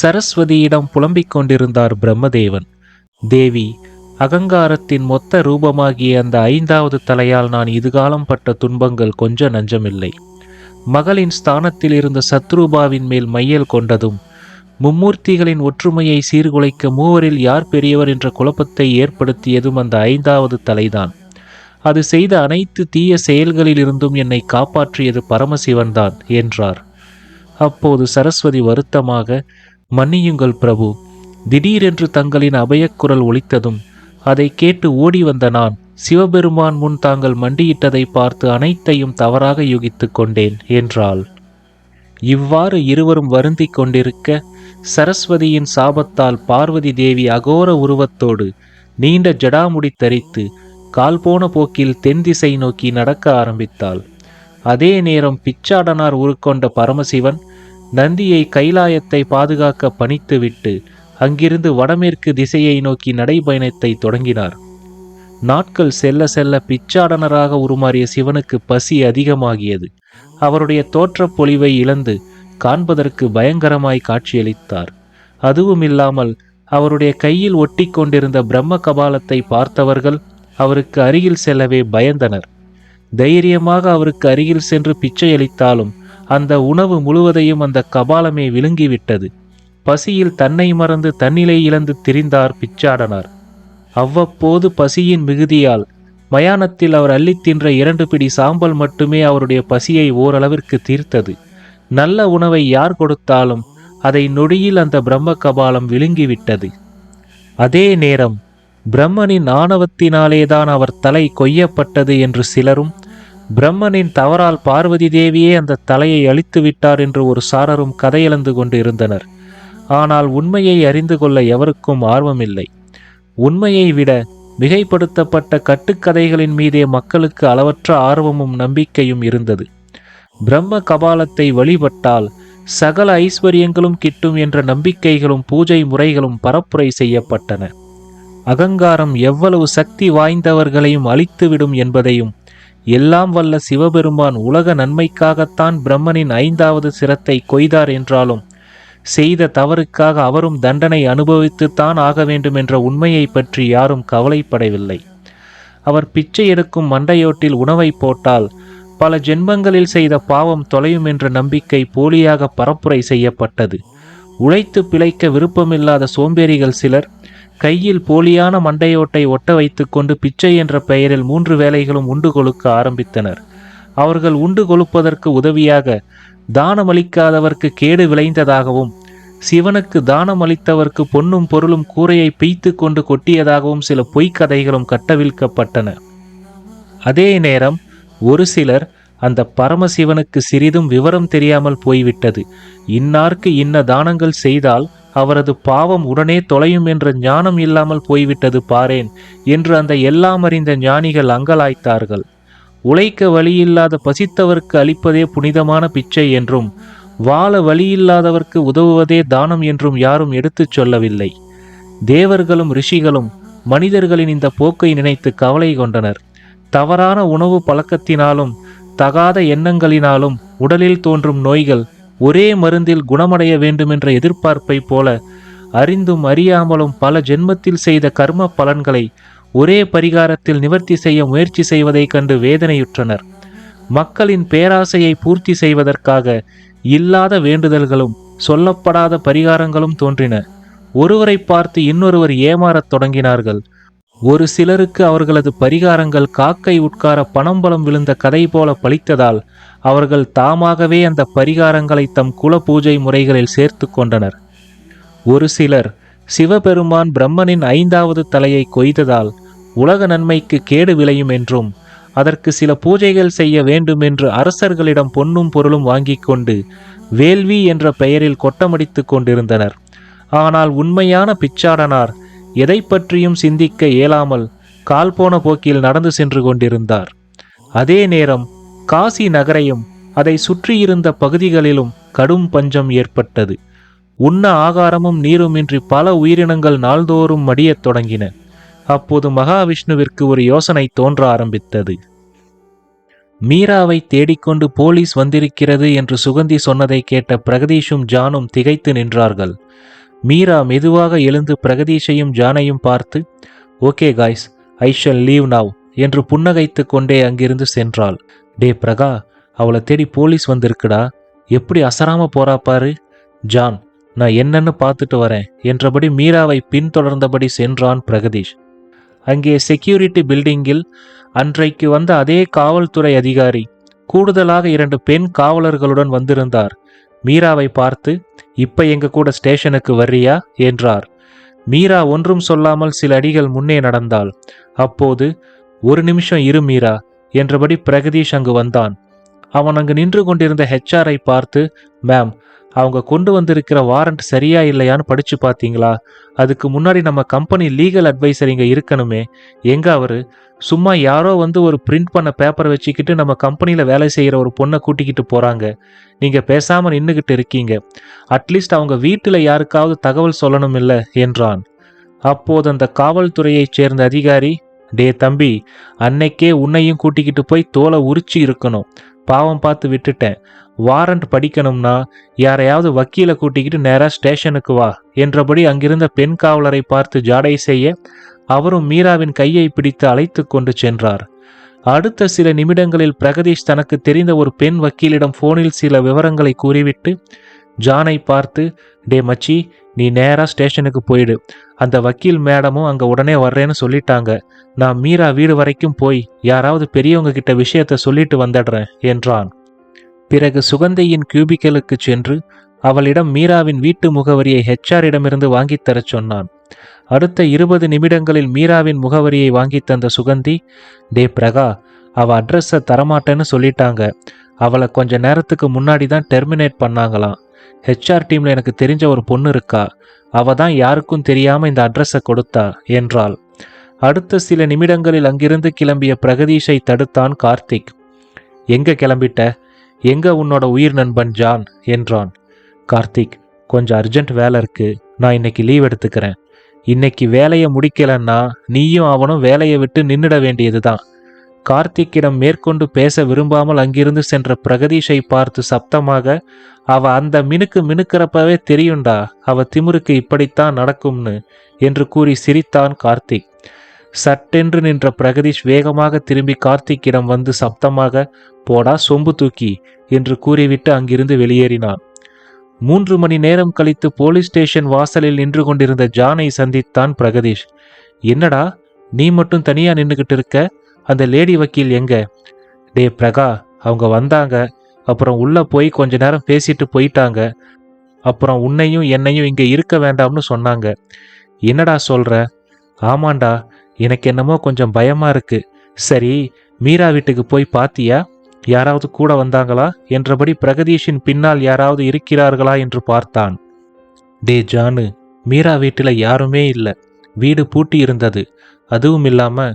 சரஸ்வதியிடம் புலம்பிக் கொண்டிருந்தார் பிரம்மதேவன். தேவி அகங்காரத்தின் மொத்த ரூபமாகிய அந்த ஐந்தாவது தலையால் நான் இதுகாலம் பட்ட துன்பங்கள் கொஞ்ச நஞ்சமில்லை. மகளின் ஸ்தானத்தில் இருந்த சத்ரூபாவின் மேல் மையல் கொண்டதும் மும்மூர்த்திகளின் ஒற்றுமையை சீர்குலைக்க மூவரில் யார் பெரியவர் என்ற குழப்பத்தை ஏற்படுத்தியதும் அந்த ஐந்தாவது தலைதான். அது செய்த அனைத்து தீய செயல்களிலிருந்தும் என்னை காப்பாற்றியது பரமசிவன்தான் என்றார். அப்போது சரஸ்வதி வருத்தமாக மன்னியுங்கள் பிரபு. திடீரென்று தங்களின் அபயக்குரல் ஒலித்ததும் அதை கேட்டு ஓடி வந்த நான் சிவபெருமான் முன் தாங்கள் மண்டியிட்டதை பார்த்து அனைத்தையும் தவறாக யுகித்து கொண்டேன் என்றாள். இவ்வாறு இருவரும் வருந்தி கொண்டிருக்க சரஸ்வதியின் சாபத்தால் பார்வதி தேவி அகோர உருவத்தோடு நீண்ட ஜடாமுடி தரித்து கால் போன போக்கில் தென் திசை நோக்கி நடக்க ஆரம்பித்தாள். அதே நேரம் பிச்சாடனார் உருக்கொண்ட பரமசிவன் நந்தியை கைலாயத்தை பாதுகாக்க பணித்துவிட்டு அங்கிருந்து வடமேற்கு திசையை நோக்கி நடைபயணத்தை தொடங்கினார். நாட்கள் செல்ல செல்ல பிச்சாடனராக உருமாறிய சிவனுக்கு பசி அதிகமாகியது. அவருடைய தோற்றப் பொலிவை இழந்து காண்பதற்கு பயங்கரமாய் காட்சியளித்தார். அதுவும் இல்லாமல் அவருடைய கையில் ஒட்டி கொண்டிருந்த பிரம்ம கபாலத்தை பார்த்தவர்கள் அவருக்கு அருகில் செல்லவே பயந்தனர். தைரியமாக அவருக்கு அருகில் சென்று பிச்சையளித்தாலும் அந்த உணவு முழுவதையும் அந்த கபாலமே விழுங்கிவிட்டது. பசியில் தன்னை மறந்து தன்னிலை இழந்து திரிந்தார் பிச்சாடனார். அவ்வப்போது பசியின் மிகுதியால் மயானத்தில் அவர் அள்ளித் தின்ற இரண்டு பிடி சாம்பல் மட்டுமே அவருடைய பசியை ஓரளவிற்கு தீர்த்தது. நல்ல உணவை யார் கொடுத்தாலும் அதை நொடியில் அந்த பிரம்ம கபாலம் விழுங்கிவிட்டது. அதே நேரம் பிரம்மனின் ஆணவத்தினாலேதான் அவர் தலை கொய்யப்பட்டது என்று சிலரும் பிரம்மனின் தவறால் பார்வதி தேவியே அந்த தலையை அழித்து விட்டார் என்று ஒரு சாரரும் கதையளந்து கொண்டு இருந்தனர் ஆனால் உண்மையை அறிந்து கொள்ள எவருக்கும் ஆர்வமில்லை. உண்மையை விட மிகைப்படுத்தப்பட்ட கட்டுக்கதைகளின் மீதே மக்களுக்கு அளவற்ற ஆர்வமும் நம்பிக்கையும் இருந்தது. பிரம்ம கபாலத்தை வழிபட்டால் சகல ஐஸ்வர்யங்களும் கிட்டும் என்ற நம்பிக்கைகளும் பூஜை முறைகளும் பரப்புரை செய்யப்பட்டன. அகங்காரம் எவ்வளவு சக்தி வாய்ந்தவர்களையும் அழித்துவிடும் என்பதையும் எல்லாம் வல்ல சிவபெருமான் உலக நன்மைக்காகத்தான் பிரம்மனின் ஐந்தாவது சிரத்தை கொய்தார் என்றாலும் செய்த தவறுக்காக அவரும் தண்டனை அனுபவித்துத்தான் ஆக வேண்டும் என்ற உண்மையை பற்றி யாரும் கவலைப்படவில்லை. அவர் பிச்சை எடுக்கும் மண்டையோட்டில் உணவை போட்டால் பல ஜென்மங்களில் செய்த பாவம் தொலையும் என்ற நம்பிக்கை போலியாக பரப்புரை செய்யப்பட்டது. உழைத்து பிழைக்க விருப்பமில்லாத சோம்பேறிகள் சிலர் கையில் போலியான மண்டையோட்டை ஒட்ட வைத்துக்கொண்டு பிச்சை என்ற பெயரில் மூன்று வேலைகளும் உண்டு கொழுக்க ஆரம்பித்தனர். அவர்கள் உண்டு கொழுப்பதற்கு உதவியாக தானமளிக்காதவர்க்கு கேடு விளைந்ததாகவும் சிவனுக்கு தானம் அளித்தவர்க்கு பொன்னும் பொருளும் கூரையை பீய்த்து கொண்டு கொட்டியதாகவும் சில பொய்க்கதைகளும் கட்டவிழ்க்கப்பட்டன. அதே நேரம் ஒரு சிலர் அந்த பரமசிவனுக்கு சிறிதும் விவரம் தெரியாமல் போய்விட்டது. இன்னார்க்கு இன்ன தானங்கள் செய்தால் அவரது பாவம் உடனே தொலையும் என்ற ஞானம் இல்லாமல் போய்விட்டது பாரேன் என்று அந்த எல்லாம் அறிந்த ஞானிகள் அங்கலாய்த்தார்கள். உழைக்க வழியில்லாத பசித்தவர்க்கு அளிப்பதே புனிதமான பிச்சை என்றும் வாழ வழியில்லாதவர்க்கு உதவுவதே தானம் என்றும் யாரும் எடுத்துச் சொல்லவில்லை. தேவர்களும் ரிஷிகளும் மனிதர்களின் இந்த போக்கை நினைத்து கவலை கொண்டனர். தவறான உணவு பழக்கத்தினாலும் தகாத எண்ணங்களினாலும் உடலில் தோன்றும் நோய்கள் ஒரே மருந்தில் குணமடைய வேண்டுமென்ற எதிர்பார்ப்பை போல அறிந்தும் அறியாமலும் பல ஜென்மத்தில் செய்த கர்ம பலன்களை ஒரே பரிகாரத்தில் நிவர்த்தி செய்ய முயற்சி செய்வதைக் கண்டு வேதனையுற்றனர். மக்களின் பேராசையை பூர்த்தி செய்வதற்காக இல்லாத வேண்டுதல்களும் சொல்லப்படாத பரிகாரங்களும் தோன்றின. ஒருவரை பார்த்து இன்னொருவர் ஏமாறத் தொடங்கினார்கள். ஒரு சிலருக்கு அவர்களது பரிகாரங்கள் காக்கை உட்கார பணம்பலம் விழுந்த கதை போல பழித்ததால் அவர்கள் தாமாகவே அந்த பரிகாரங்களை தம் குல பூஜை முறைகளில் சேர்த்து கொண்டனர். ஒரு சிலர் சிவபெருமான் பிரம்மனின் ஐந்தாவது தலையை கொய்ததால் உலக நன்மைக்கு கேடு விளையும் என்றும் அதற்கு சில பூஜைகள் செய்ய வேண்டும் என்று அரசர்களிடம் பொன்னும் பொருளும் வாங்கி கொண்டு வேள்வி என்ற பெயரில் கொட்டமடித்துக் கொண்டிருந்தனர். ஆனால் உண்மையான பிச்சாடனார் எதை பற்றியும் சிந்திக்க இயலாமல் கால் போன போக்கில் நடந்து சென்று கொண்டிருந்தார். அதே நேரம் காசி நகரையும் அதை சுற்றியிருந்த பகுதிகளிலும் கடும் பஞ்சம் ஏற்பட்டது. உண்ண ஆகாரமும் நீருமின்றி பல உயிரினங்கள் நாள்தோறும் மடியத் தொடங்கின. அப்போது மகாவிஷ்ணுவிற்கு ஒரு யோசனை தோன்ற ஆரம்பித்தது. மீராவை தேடிக்கொண்டு போலீஸ் வந்திருக்கிறது என்று சுகந்தி சொன்னதை கேட்ட பிரகதீஷும் ஜானும் திகைத்து நின்றார்கள். மீரா மெதுவாக எழுந்து பிரகதீஷையும் ஜானையும் பார்த்து okay guys I shall leave now என்று புன்னகைத்து கொண்டே அங்கிருந்து சென்றாள். டே பிரகா அவளை தேடி போலீஸ் வந்திருக்குடா. எப்படி அசராம போறா பாரு. ஜான் நான் என்னன்னு பார்த்துட்டு வரேன் என்றபடி மீராவை பின்தொடர்ந்தபடி சென்றான் பிரகதீஷ். அங்கே செக்யூரிட்டி பில்டிங்கில் அன்றைக்கு வந்த அதே காவல்துறை அதிகாரி கூடுதலாக இரண்டு பெண் காவலர்களுடன் வந்திருந்தார். மீராவை பார்த்து இப்ப எங்க கூட ஸ்டேஷனுக்கு வர்றியா? என்றார். மீரா ஒன்றும் சொல்லாமல் சில அடிகள் முன்னே நடந்தாள். அப்போது ஒரு நிமிஷம் இரு மீரா என்றபடி பிரகதீஷ் அங்கு வந்தான். அவன் அங்கு நின்று கொண்டிருந்த ஹெச்ஆரை பார்த்து மேம் அவங்க கொண்டு வந்திருக்கிற வாரண்ட் சரியா இல்லையான்னு படிச்சு பார்த்தீங்களா? அதுக்கு முன்னாடி நம்ம கம்பெனி லீகல் அட்வைசர் இங்கே இருக்கணுமே. எங்க அவரு? சும்மா யாரோ வந்து ஒரு பிரிண்ட் பண்ண பேப்பரை வச்சுக்கிட்டு நம்ம கம்பெனியில் வேலை செய்கிற ஒரு பொண்ணை கூட்டிக்கிட்டு போகிறாங்க நீங்கள் பேசாமல் நின்றுக்கிட்டு இருக்கீங்க. அட்லீஸ்ட் அவங்க வீட்டில் யாருக்காவது தகவல் சொல்லணும் இல்லை என்றான். அப்போது அந்த காவல்துறையைச் சேர்ந்த அதிகாரி டே தம்பி அன்னைக்கே உன்னையும் கூட்டிக்கிட்டு போய் தோலை உரிச்சு இருக்கணும். பாவம் பார்த்து விட்டுட்டேன். வாரண்ட் படிக்கணும்னா யாரையாவது வக்கீலை கூட்டிக்கிட்டு நேராக ஸ்டேஷனுக்கு வா என்றபடி அங்கிருந்த பெண் காவலரை பார்த்து ஜாடை செய்ய அவரும் மீராவின் கையை பிடித்து அழைத்து கொண்டு சென்றார். அடுத்த சில நிமிடங்களில் பிரகதீஷ் தனக்கு தெரிந்த ஒரு பெண் வக்கீலிடம் போனில் சில விவரங்களை கூறிவிட்டு ஜானை பார்த்து டே மச்சி நீ நேராக ஸ்டேஷனுக்கு போயிடு. அந்த வக்கீல் மேடமும் அங்கே உடனே வர்றேன்னு சொல்லிட்டாங்க. நான் மீரா வீடு வரைக்கும் போய் யாராவது பெரியவங்க கிட்ட விஷயத்த சொல்லிட்டு வந்துடுறேன் என்றான். பிறகு சுகந்தையின் கியூபிக்கலுக்கு சென்று அவளிடம் மீராவின் வீட்டு முகவரியை ஹெச்ஆரிடமிருந்து வாங்கித் தரச் சொன்னான். அடுத்த இருபது நிமிடங்களில் மீராவின் முகவரியை வாங்கி தந்த சுகந்தி டே பிரகா அவ அட்ரஸை தரமாட்டேன்னு சொல்லிட்டாங்க. அவளை கொஞ்ச நேரத்துக்கு முன்னாடி தான் டெர்மினேட் பண்ணாங்களாம். ஹெச்ஆர் டீம்ல எனக்கு தெரிஞ்ச ஒரு பொண்ணு இருக்கா. அவ தான் யாருக்கும் தெரியாம இந்த அட்ரஸை கொடுத்தா என்றாள். அடுத்த சில நிமிடங்களில் அங்கிருந்து கிளம்பிய பிரகதீஷை தடுத்தான் கார்த்திக். எங்க கிளம்பிட்ட? எங்க உன்னோட உயிர் நண்பன் ஜான்? என்றான். கார்த்திக் கொஞ்சம் அர்ஜென்ட் வேலை இருக்கு. நான் இன்னைக்கு லீவ் எடுத்துக்கிறேன். இன்னைக்கு வேலையை முடிக்கலன்னா நீயும் அவனும் வேலையை விட்டு நின்னுட வேண்டியதுதான். கார்த்திக்கிடம் மேற்கொண்டு பேச விரும்பாமல் அங்கிருந்து சென்ற பிரகதீஷை பார்த்து சப்தமாக அவ அந்த மினுக்கு மினுக்கிறப்பவே தெரியுண்டா அவ திமிருக்கு இப்படித்தான் நடக்கும்னு என்று கூறி சிரித்தான் கார்த்திக். சட்டென்று நின்ற பிரகதீஷ் வேகமாக திரும்பி கார்த்திக்கிடம் வந்து சப்தமாக போடா சொம்பு தூக்கி என்று கூறிவிட்டு அங்கிருந்து வெளியேறினான். மூன்று மணி நேரம் கழித்து போலீஸ் ஸ்டேஷன் வாசலில் நின்று கொண்டிருந்த ஜானை சந்தித்தான் பிரகதீஷ் என்னடா நீ மட்டும் தனியா நின்றுகிட்டு இருக்க? அந்த லேடி வக்கீல் எங்க? டே பிரகா அவங்க வந்தாங்க. அப்புறம் உள்ள போய் கொஞ்ச நேரம் பேசிட்டு போயிட்டாங்க. அப்புறம் உன்னையும் என்னையும் இங்க இருக்க வேண்டாம்னு சொன்னாங்க. என்னடா சொல்ற? ஆமாண்டா எனக்கு என்னமோ கொஞ்சம் பயமா இருக்கு. சரி மீரா வீட்டுக்கு போய் பாத்தியா? யாராவது கூட வந்தாங்களா? என்றபடி பிரகதீஷின் பின்னால் யாராவது இருக்கிறார்களா? என்று பார்த்தான். டே ஜானு மீரா வீட்டில் யாருமே இல்லை. வீடு பூட்டி இருந்தது. அதுவும் இல்லாம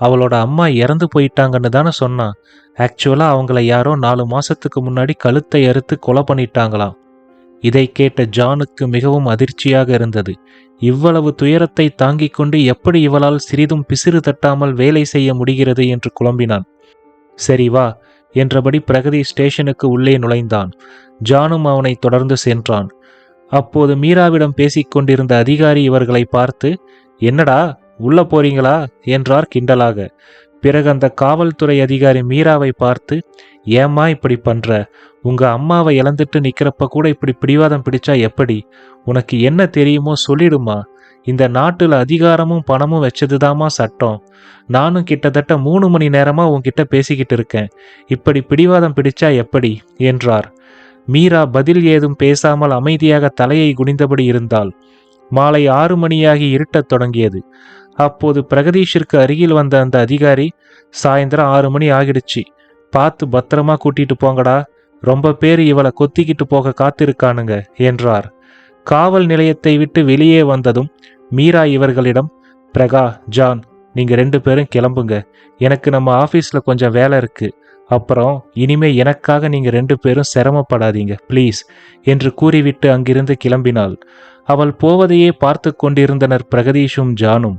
அவளோட அம்மா இறந்து போயிட்டாங்கன்னு தானே சொன்னான். ஆக்சுவலாக அவங்கள யாரோ நாலு மாசத்துக்கு முன்னாடி கழுத்தை அறுத்து கொலை பண்ணிட்டாங்களாம். இதை கேட்ட ஜானுக்கு மிகவும் அதிர்ச்சியாக இருந்தது. இவ்வளவு துயரத்தை தாங்கிக் கொண்டு எப்படி இவளால் சிறிதும் பிசிறு தட்டாமல் வேலை செய்ய முடிகிறது என்று குழம்பினான். சரி வா என்றபடி பிரகதி ஸ்டேஷனுக்கு உள்ளே நுழைந்தான். ஜானும் அவனை தொடர்ந்து சென்றான். அப்போது மீராவிடம் பேசிக் கொண்டிருந்த அதிகாரி இவர்களை பார்த்து என்னடா உள்ள போறீங்களா? என்றார் கிண்டலாக. பிறகு அந்த காவல்துறை அதிகாரி மீராவை பார்த்து ஏம்மா இப்படி பண்ற? உங்க அம்மாவை இழந்துட்டு நிக்கிறப்ப கூட இப்படி பிடிவாதம் பிடிச்சா எப்படி? உனக்கு என்ன தெரியுமோ சொல்லிடுமா. இந்த நாட்டில் அதிகாரமும் பணமும் வச்சதுதாம்மா சட்டம். நானும் கிட்டத்தட்ட மூணு மணி நேரமா உன்கிட்ட பேசிக்கிட்டு இருக்கேன். இப்படி பிடிவாதம் பிடிச்சா எப்படி? என்றார். மீரா பதில் ஏதும் பேசாமல் அமைதியாக தலையை குனிந்தபடி இருந்தாள். மாலை ஆறு மணியாகி இருட்டத் தொடங்கியது. அப்போது பிரகதீஷிற்கு அருகில் வந்த அந்த அதிகாரி சாயந்தரம் ஆறு மணி ஆகிடுச்சு. பார்த்து பத்திரமா கூட்டிட்டு போங்கடா. ரொம்ப பேர் இவளை கொத்திக்கிட்டு போக காத்திருக்கானுங்க என்றார். காவல் நிலையத்தை விட்டு வெளியே வந்ததும் மீரா இவர்களிடம் பிரகா ஜான் நீங்க ரெண்டு பேரும் கிளம்புங்க. எனக்கு நம்ம ஆபீஸ்ல கொஞ்சம் வேலை இருக்கு. அப்புறம் இனிமே எனக்காக நீங்க ரெண்டு பேரும் சிரமப்படாதீங்க ப்ளீஸ் என்று கூறிவிட்டு அங்கிருந்து கிளம்பினாள். அவள் போவதையே பார்த்து கொண்டிருந்தனர் பிரகதீஷும் ஜானும்.